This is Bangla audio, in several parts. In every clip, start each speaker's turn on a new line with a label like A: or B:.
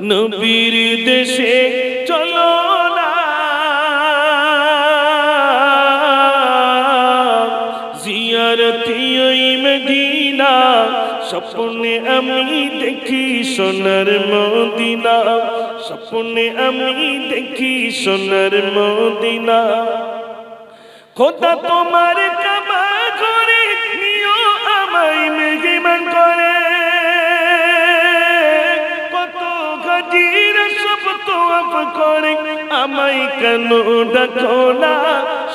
A: নবীর দেশে চলো না। জিয়ারতি মদিনা, স্বপ্নে আমি দেখি সোনার মদিনা, স্বপ্নে আমি দেখি সোনার মদিনা। খোদা তোমার কাবা সব তো আপ করে, আমায় কেন ডাকো না?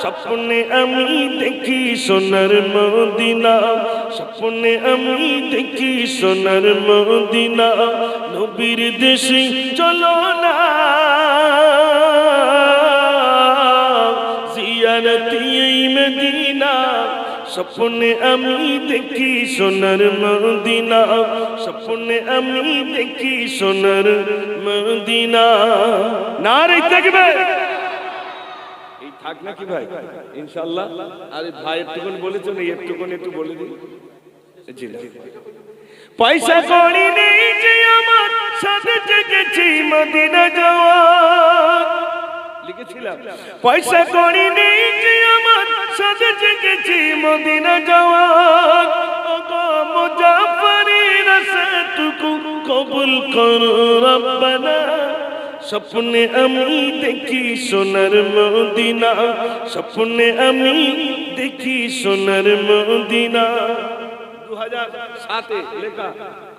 A: স্বপ্নে আমি দেখি সোনার মদিনা, স্বপ্নে আমি দেখি সোনার মদিনা, নবীর দেশে চলো না। জিয়ারতি স্বপ্নে আমি দেখি সোনার মদিনা, স্বপ্নে আমি দেখি সোনার মদিনা। না থাকবে। এই থাক নাকি ভাই? ইনশাল্লাহ আরে ভাই একটুকুন বলেছ না একটুকুন একটু বলে দিই জি পয়সা করি নেই যে আমার সাথে জেগেছি মদিনা যাওয়ার। লিখেছিলাম। পয়সা করি নেই যে আমার সাথে জেগেছি মদিনা যাওয়ার। ওগো সেটুকু কবুল করো রব্বানা স্বপ্নে আমি দেখি সোনার মদিনা স্বপ্নে আমি দেখি সোনার মদিনা দু হাজার সাতে লেখা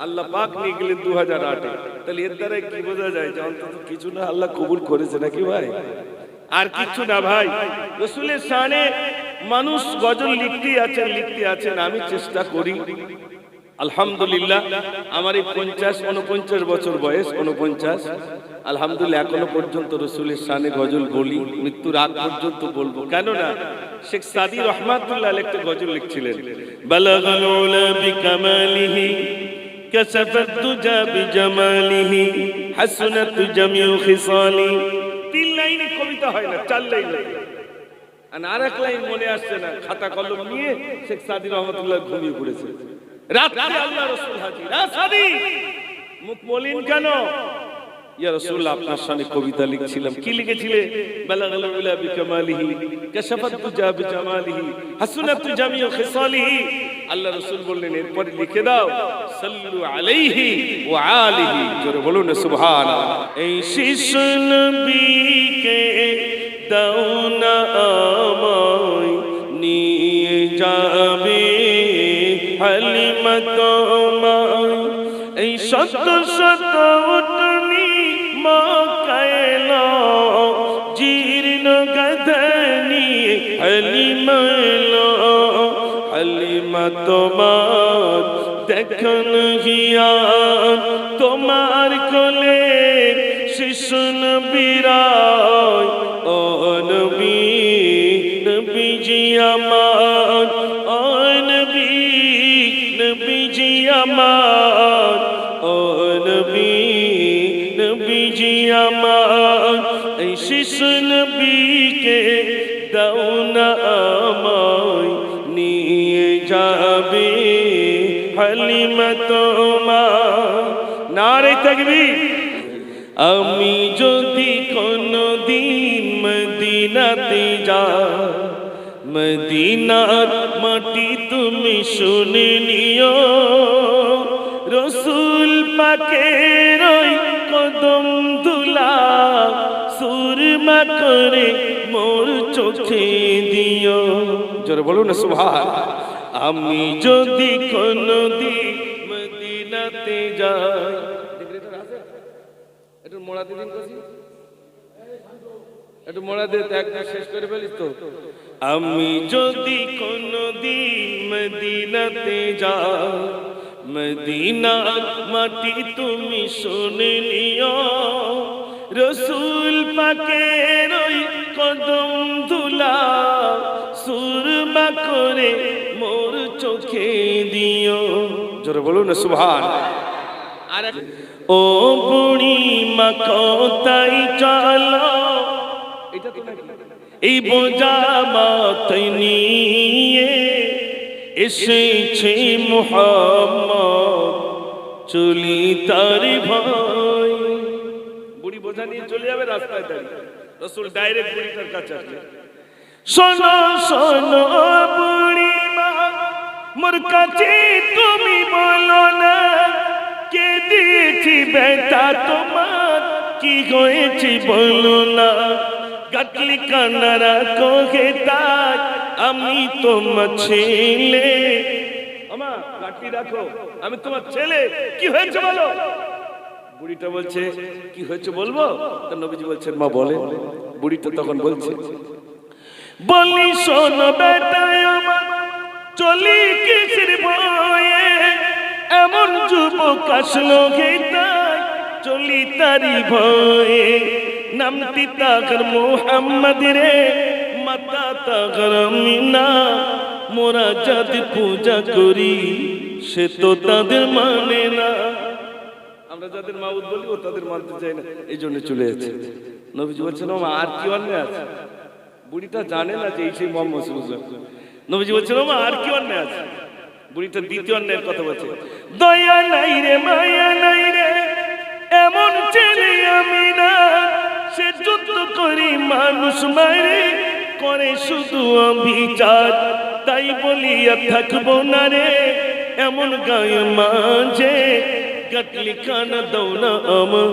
A: আল্লাহ পাক নিয়ে গেলেন দু হাজার আটে তাহলে এর দ্বারা কি বোঝা যায় যে অন্তত কিছু না আল্লাহ কবুল করেছে নাকি ভাই আর কিছু না ভাই রসুলের সানে মানুষ গজল লিখতে আছেন লিখতে আছেন আমি চেষ্টা করি আলহামদুলিল্লাহ আমার এই পঞ্চাশ উনপঞ্চাশ বছর বয়স উনপঞ্চাশ আলহামদুলিল্লাহ এখনো পর্যন্ত রসুলের সানে গজল বলি মৃত্যুর আগ পর্যন্ত বলবো কেননা শেখ সাদি রহমাতুল্লাহ একটা গজল লিখছিলেন বালাগাল উলা বিকামালিহি كسفت الدجى بجماله حسنت جميع خصالي তিন লাইনে কবিতা হয় না চার লাইন আর আর এক লাইন মনে আসছে না খাতা কলম নিয়ে শেখ সাদি রহমতুল্লাহ ঘুমিয়ে পড়েছে রসুল লিখে দাও আলাইহি ওয়া বলুন এই শিশু না হালিমা তোমায় এই শত শত উঠনি মকায়ল জীর্ণ গধনি হলিমল হলিমা তোমার দেখন হিয়ান তোমার কোলে শিশুন বিরায় ও নবী, নবীজি আমার আমার, ও নবী, নবীজি আমার, এই শিশু নবীকে দাও না আমায়, নিয়ে যাবে হালিমা তোমার। নারে তাকবীর। আমি যদি কোনো দিন মদিনাতে যা মদিনার মাটি তুমি শুনে নিও। পাকের ওই কদম দুলা, সুরমা করে মোর চোখে দিও। জোরে বলুন না সুভাষ আমি যদি কোনো দিন মদিনাতে যাই একটু মোড়া কছি একটু মোড়া দিয়ে একদম শেষ করে ফেলিস তো। আমি যদি কোনো দিন মদিনাতে যাও মদিনার মাটি তুমি শুনে নিও। রসুল পাকের ওই কদম ধুলা সুরমা করে মোর চোখে দিও। জোরে বলুন না সুভান আর ও বুড়ি মা কোথায় চলো। এটা তো এই বোঝা মাথায় নিয়ে এসেছে মোহাম্মদ, চলি তার ভাই। বুড়ি বোঝা নিয়ে চলে যাবে রাস্তায় দাঁড়িয়ে। রসুল ডাইরেক্ট বুড়িটার কাছে আসলে শোনো শোনো, বুড়ি মা, মোর কাছে তুমি বলো না, কে দিয়েছি বেটা তোমার? কি হয়েছে বলো না? গাটলি কান্নারা কোহে তাই আমি তোমার ছেলে আমা গাটলি রাখো। আমি তোমার ছেলে। কি হয়েছে বলো? বুড়িটা বলছে, কি হয়েছে বলব? তা নবীজি বলছেন, মা, বলে। বুড়িটা তখন বলছে, বলি শোন বেটায় আমার চলি কিসের বয়ে এমন যুবক আসলো গে চলি তারি ভয়ে। নামটি তাগর মোহাম্মদ রে। মাতা তাগর মিনা, মোরা যাদের পূজা করি, সে তো তাদের মানে না। আমরা যাদের মাউদ বলি, ও তাদের মানতে চাই না, এই জন্য চলে যাচ্ছে নবীজি বলছেন আর কি অন্যায় আছে? বুড়িটা জানে না যে এই সেই মোহাম্মদ নবীজি বলছেন আর কি অন্যায় আছে? বুড়িটা দ্বিতীয় অন্যায়ের কথা বলছে, দয়া নাই রে, মায়া নাই রে, এমন ছেলে আমি না, সে যুদ্ধ করি মানুষ মারে করে শুধু অভিচার তাই বলিয়া থাকব না রে। এমন গায়ে মাঝে কাটলি কানা দৌনা আমার।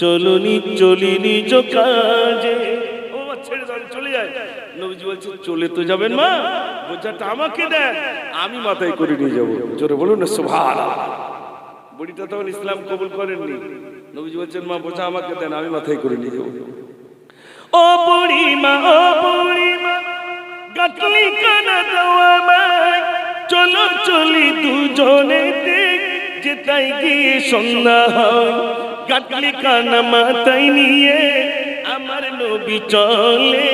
A: চলনি, চলিনি যো কাজে। ও ছেড়ে দাও, চলে যায় নবীজি বলছে, চলে তো যাবেন মা। বোঝাটা আমাকে দেন। আমি মাথায় করে নিয়ে যাব। জোরে বলুন না সুভান বুড়িটা তখন ইসলাম কবুল করেননি। নবীজি বলছেন, মা, বোঝা আমাকে দেন, আমি মাথায় করে নিয়ে যাব। ও বুড়ি মা ও বুড়ি মা গাটলি কানা দেওয়া মাই চলো, চলি দুজনে দেখ, যেতাই গিয়ে সন্ধ্যা হয়। গাটলি কানা মাথায় নিয়ে আমার নবী চলে।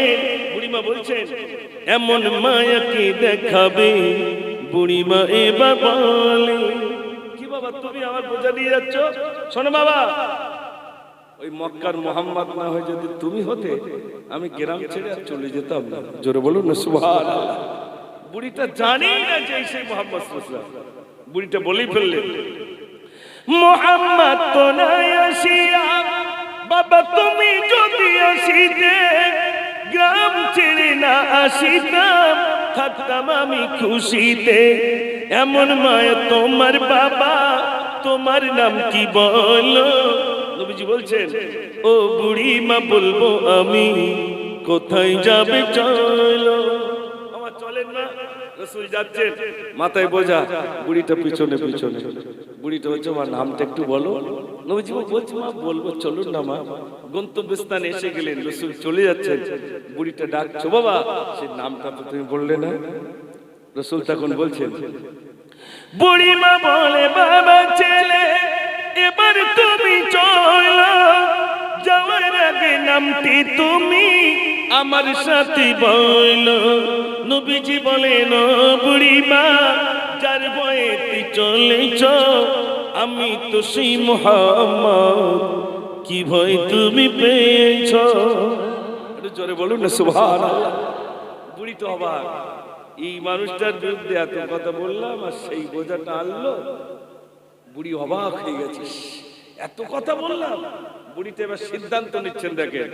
A: বুড়িমা বলছেন এমন মায়াকে দেখাবে? বুড়িমা এবার বলে, কি বাবা, তুমি আমার বোঝা নিয়ে যাচ্ছ? শোনো বাবা ওই মক্কার মোহাম্মদ না হয়ে যদি তুমি হতে, আমি গ্রাম ছেড়ে চলে যেতাম না। জোরে বলুন সুভান বুড়িটা জানি না যে সেই মোহাম্মদ বুড়িটা বলেই ফেললেন মোহাম্মদ তো নাই আসিয়া, বাবা তুমি যদি আসিতে, গ্রাম ছেড়ে না আসিতাম, থাকতাম আমি খুশিতে। এমন মায়া তোমার বাবা, তোমার নাম কি বলো? নবীজি বলছেন, ও বুড়ি, মা বলব আমি কোথায় যাবে চলো? আমার চলেন না রসুল যাচ্ছেন, মাথায় বোঝা, বুড়িটা পিছনে পিছনে। বুড়িটা হচ্ছে আমার নামটা একটু বলো। নবীজি বলছে, মা, বলব, চলুন না মা। গন্তব্যস্থানে এসে গেলেন, রসুল চলে যাচ্ছেন। বুড়িটা ডাকছো, বাবা, সে নামটা তো তুমি বললে না? রসুল তখন বলছেন বুড়িমা বলে বাবা ছেলে এবার তুমি চলো। যাওয়ার আগে নামটি তুমি আমার সাথে বল। নবীজি বলেন বুড়িমা, যার বয়ে তুই চলেছ, আমি তো সেই মোহাম্মদ। কি ভয় তুমি পেয়েছ? জোরে বলুন না সুভান বুড়ি তো অবাক। এই মানুষটার বিরুদ্ধে এত কথা বললাম আর সেই বোঝাটা আনলো। বুড়ি অবাক হয়ে গেছে। এত কথা বললাম। বুড়িতে এবার সিদ্ধান্ত নিচ্ছেন, দেখেন।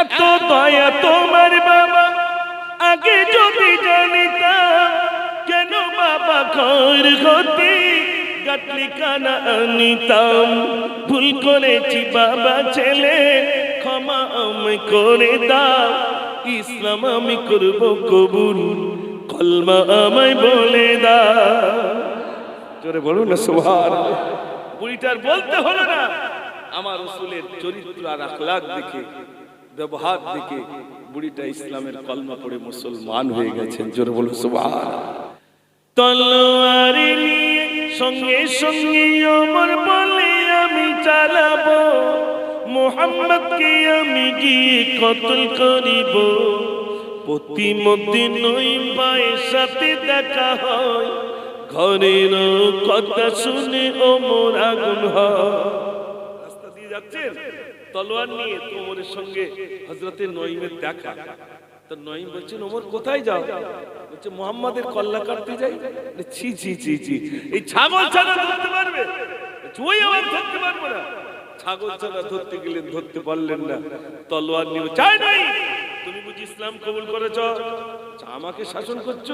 A: এত দয়া তোমার বাবা, আগে যদি জানিতাম, কেন বাবা ঘর হতে গাটলি কানা আনিতাম? ভুল করেছি বাবা ছেলে, ক্ষমা আমি করে দাও। ইসলাম আমি করব কবুল, কলমা আমায় বলে দাও। জোরে বলুন না সুভান বুড়িটার বলতে হলো না। আমার রসুলের চরিত্র আর আখলাক দেখে ব্যবহার দেখে বুড়িটা ইসলামের কলমা পড়ে মুসলমান হয়ে গেছেন। জোরে বলুন সুভান তলোয়ারি নিয়ে সঙ্গে সঙ্গে অমর বলে আমি চালাবো। মোহাম্মদকে আমি গিয়ে কতল করিব। প্রতিমধ্যে নই পায়ের সাথে দেখা হয়। ঘরের কথা শুনে ওমর আগুন রাস্তা দিয়ে যাচ্ছেন? তলোয়ার নিয়ে তোমরের সঙ্গে হজরতের নইমের দেখা। তো নইম বলছেন ওমর কোথায় যাও? বলছে, মোহাম্মদের কল্লা কাটতে যাই। ছি ছি ছি ছি এই ছাগল ছাগল ধরতে পারবে? ওই আবার ধরতে পারব না। ছাগল ছাড়া ধরতে গেলেন ধরতে পারলেন না। তলোয়ার নিয়ে চাই নাই তুমি বুঝি ইসলাম কবুল করেছ? আমাকে শাসন করছ?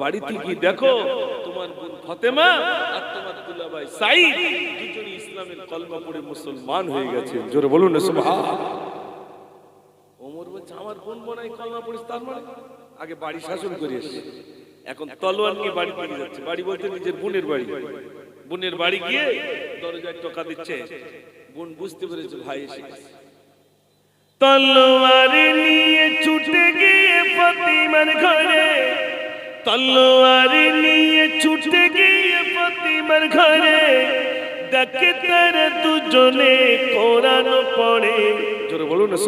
A: বাড়িতে কি দেখো? তোমার বোন ফতেমা আর তোমার দুলাভাই সাইদ দুজনই ইসলামের কলমা পড়ে মুসলমান হয়ে গেছে। জোরে বলুন না সুবহান। ওমর বলছে আমার বোন বোনাই কলমা পড়িস তার মানে আগে বাড়ি শাসন করে এসছে। এখন তলোয়ার নিয়ে বাড়ি পেরিয়ে যাচ্ছে। বাড়ি বলতে নিজের বোনের বাড়ি। বোনের বাড়ি গিয়ে দরজায় টোকা দিচ্ছে। বোন বুঝতে পেরেছে ভাই এসে গেছে। তলোয়ার নিয়ে ছুটে গিয়ে ফতিমার ঘরে। তলোয়ার নিয়ে ছুটে গিয়ে ফতিমার ঘরে। ডাকে তারা দুজনে কোরআন পড়ে। জোরে বলুন না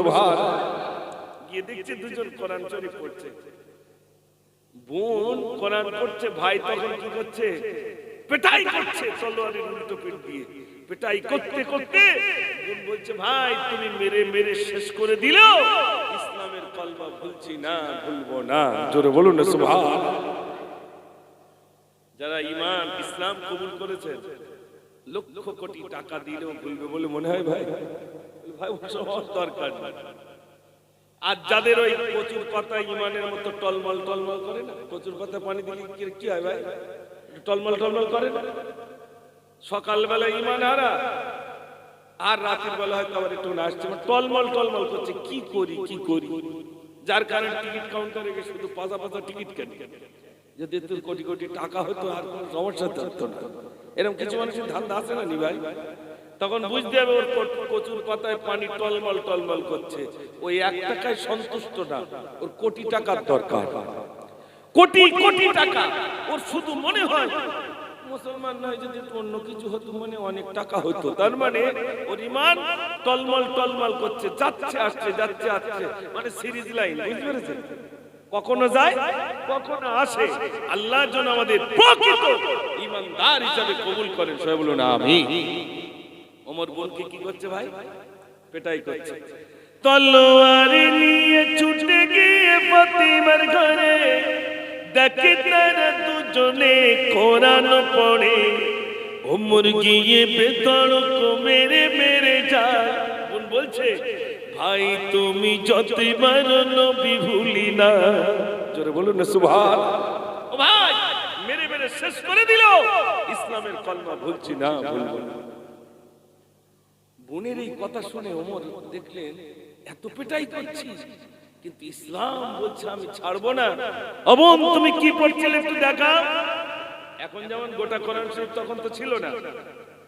A: গিয়ে দেখছে দুজন কোরআন শরীফ পড়ছে। বোন কোরআন পড়ছে, ভাই তখন কি করছে? পেটাই করছে তলোয়ারের উল্টো পিঠ দিয়ে। পেটাই করতে করতে বলছে ভাই, তুমি মেরে মেরে শেষ করে দিল। ইসলামের কলমা ভুলছি না, ভুলবো না। জোরে বলুন না যারা ইমান ইসলাম কবুল করেছে, লক্ষ কোটি টাকা দিলেও ভুলবে বলে মনে হয়, ভাই? ভাই দরকার আর যাদের ওই কচুর পাতা ইমানের মতো টলমল টলমল করে না, কচুর পাতা পানি দিলে কি হয়, ভাই? টলমল টলমল করে না? সকালবেলা ইমান হারা আর রাতের বেলা হয়তো আবার একটু নাচছে মানে টলমল টলমল করছে। কি করি কি করি? যার কারণে টিকিট কাউন্টারে গিয়ে শুধু পাতা পাতা টিকিট কেটে। যদি এত কোটি কোটি টাকা হতো আর কোনো সমস্যা থাকতো না। এরকম কিছু মানুষের ধান্দা আছে না নি ভাই? তখন বুঝতে হবে ওর কচুর পাতায় পানি টলমল টলমল করছে। ওই এক টাকায় সন্তুষ্ট না। ওর কোটি টাকার দরকার। কোটি কোটি টাকা। ওর শুধু মনে হয় মুসলমান নয়, যদি অন্য কিছু হতো মানে অনেক টাকা হতো। তার মানে ওর ইমান টলমল টলমল করছে, যাচ্ছে, আসছে যাচ্ছে, আসছে। মানে সিরিজ লাইন, বুঝতে পেরেছেন? কখনো যায়, কখনো আসে। আল্লাহ যেন আমাদের প্রকৃত ইমানদার হিসাবে কবুল করেন। সবাই বলুন আমি ওমর বোনকে কি করছে ভাই? পেটাই করছে। তলোয়ার নিয়ে ছুটে গিয়ে ফতিমার ঘরে দেখে তারা দুজনে কোরআন পড়ে। ওমর গিয়ে বেতড়ক মেরে মেরে যায়। বোন বলছে? ভাই, তুমি যতই মারো নবী না। জোরে বলুন না, সুবহান। ও ভাই, মেরে মেরে শেষ করে দিল। ইসলামের কলমা ভুলছি না, ভুলবো বোনের এই কথা শুনে ওমর দেখলেন, এত পেটাই করছিস। কিন্তু ইসলাম বলছে, আমি ছাড়বো না। অবন, তুমি কি পড়ছিলে একটু দেখা? এখন যেমন গোটা কোরআন শরীফ তখন তো ছিল না,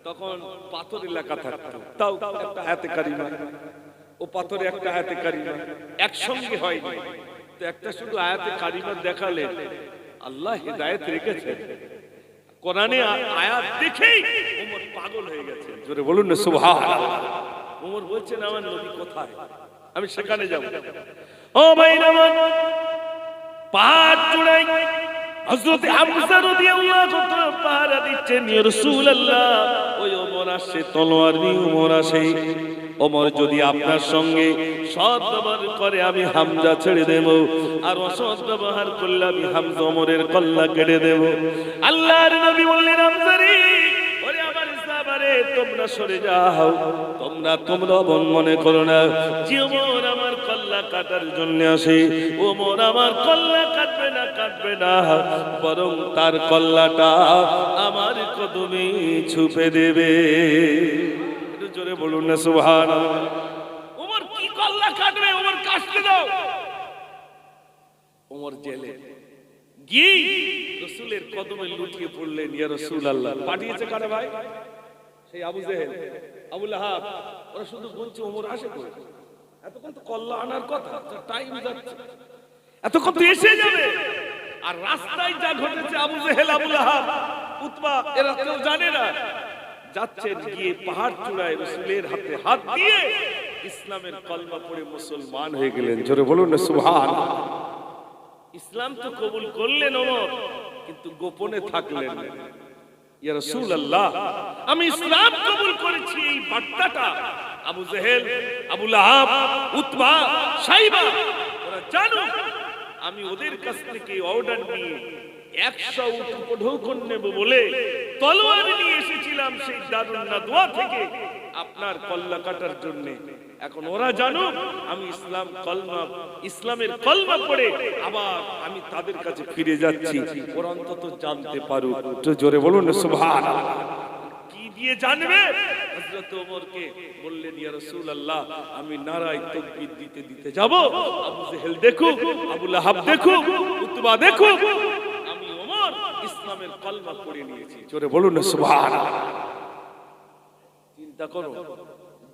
A: তখন পাথর এলাকা থাকতো। তাও একটা হাতে কারিমা। ও পাথরে একটা হাতে কারিমা, একসঙ্গে হয়নি। তো একটা শুধু আয়াতে কারিমা দেখালে আল্লাহ হেদায়েত রেখেছে। কোরআনে আয়াত দেখেই ওমর পাগল হয়ে গেছে। জোরে বলুন না সুবহান ওমর বলছেন, আমার নবী কোথায়? আমি সেখানে যাব। ও আমার পাহাড় হযরত হামজা রাদিয়াল্লাহু তাআলা পাহারা দিচ্ছেন, ইয়া রাসূলুল্লাহ। ওই ওমর আসে তলোয়ার নিয়ে ওমর আসে। ওমর যদি আপনার সঙ্গে সৎ করে, আমি হামজা ছেড়ে দেব। আর অসৎ ব্যবহার করলে আমি হামজা ওমরের কল্লা কেটে দেব। আল্লাহর নবী বললেন, হামজারি তোমরা সরে যাও। তোমরা তোমরা মনে করো না। ওমর আমার কাটার জন্য আসে। ওমর আমার কল্লা কাটবে না কাটবে না। বরং তার কল্লাটা আমার কদমে ছুপে দেবে। একটু জোরে বলুন না সুবহান ওমর কি কল্লা কাটবে? ওমর কাটতে দাও। ওমর জেলে। গিয়ে রসুলের কদমে লুটিয়ে পড়লেন ইয়া রসুল আল্লাহ পাঠিয়েছে কারে ভাই? সেই আবু জেহেল। আবু লাহাব ওরা শুধু বলছে ওমর আসে কই? এতক্ষণ তো কল্লা আনার কথা টাইম যাচ্ছে। এতক্ষণ তো এসে যাবে। আর রাস্তায় যা ঘটেছে Abu Jahl, Abu Lahab, Utba, এরা কেউ জানে না। যাচ্ছেন গিয়ে পাহাড় চূড়ায় রসুলের হাতে হাত দিয়ে ইসলামের কলমা পড়ে মুসলমান হয়ে গেলেন। জোরে বলুন না সুবহান ইসলাম তো কবুল করলেন ওমর, কিন্তু গোপনে থাকলেন। ইয়া রাসূলুল্লাহ, আমি ইসলাম কবুল করেছি, এই বার্তাটা Abu Jahl, Abu Lahab, Utba, Shaiba, ওরা জানো আমি ওদের কাছ থেকে অর্ডার নিয়ে একশো উপঢৌকন নেব বলে তলোয়ার নিয়ে এসেছিলাম সেই দারুণ নাদোয়া থেকে আপনার কল্লা কাটার জন্য। এখন ওরা জানো আমি ইসলাম কলমা, ইসলামের কলমা পড়ে আবার আমি তাদের কাছে ফিরে যাচ্ছি। ওরা অন্তত জানতে পারুক। জোরে বলুন সুভান কি দিয়ে জানবে? ওমরকে বললেন, ইয়া আমি নারায় দিতে দিতে যাব। Abu Jahl Abu Lahab Utba আমি ওমর ইসলামের কলমা পড়ে নিয়েছি। জোরে বলুন সুবহানাল্লাহ। চিন্তা করো,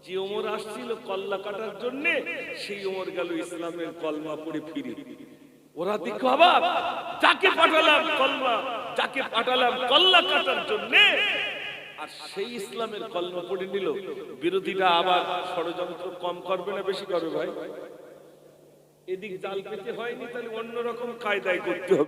A: যে ওমর আসছিল কল্লা কাটার জন্য, সেই ওমর গেল ইসলামের কলমা পড়ে ফিরে। ওরা দেখো আবার যাকে পাঠালাম কলমা, যাকে পাঠালাম কল্লা কাটার জন্য আর সেই ইসলামের কলম পড়ে নিল। বিরোধীরা আবার ষড়যন্ত্র কম করবে না বেশি করবে ভাই? এদিক জাল পেতে হয়নি, তাহলে অন্যরকম কায়দায় করতে হবে।